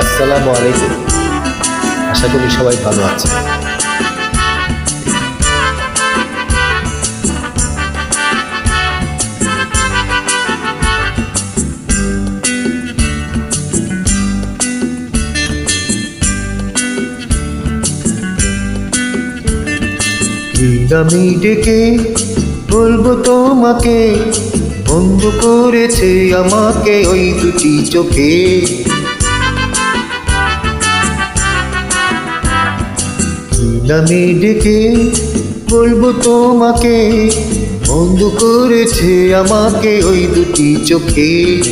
আসসালামু আলাইকুম। আশা করি সবাই ভালো আছে আমি ডেকে বলব তোমাকে, বন্ধ করেছে আমাকে ওই দুটি চোখে। আমি ডেকে বলব তোমাকে। বন্ধ করেছে আমাকে ওই দুটি চোখে।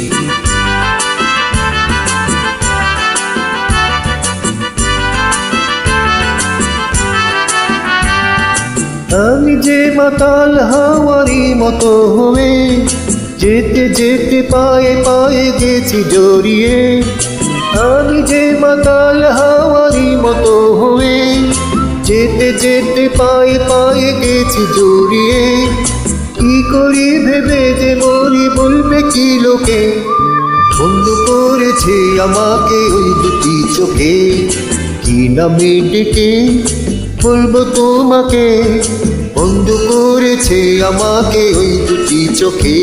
আমি যে মাতাল হাওয়ারি মতো হয়ে, যেতে যেতে পায়ে পায়ে গেছি জড়িয়ে। আমি যে মাতাল হাওয়ারি মতো হয়ে যেতে যেতে পায়ে পায়ে গেছি জড়িয়ে কি করি ভেবে যে মরি বলবে কি লোকে? বন্ধ করেছে আমাকে ওই দুটি চোখে। কি নামে ডেকে বলব তোমাকে? বন্ধ করেছে আমাকে ওই দুটি চোখে।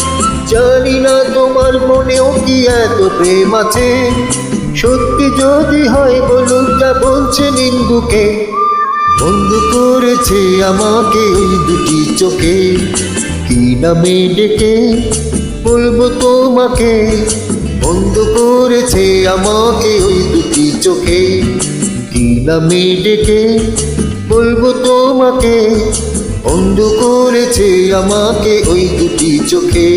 জানি না তোমার মনেও কি এত প্রেম আছে। সত্যি যদি হয় বলুক যা বলছে নিন্দুকে। বন্ধু করেছে আমাকে ওই দুটি চোখে। কি নামে ডেকে বলব তোমাকে? বন্ধ করেছে আমাকে ওই দুটি চোখে। কি নামে ডেকে বলব তোমাকে? বন্ধ করেছে আমাকে ওই দুটি চোখে।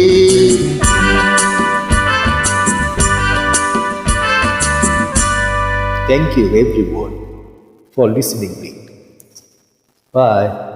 Thank you everyone for listening me. Bye.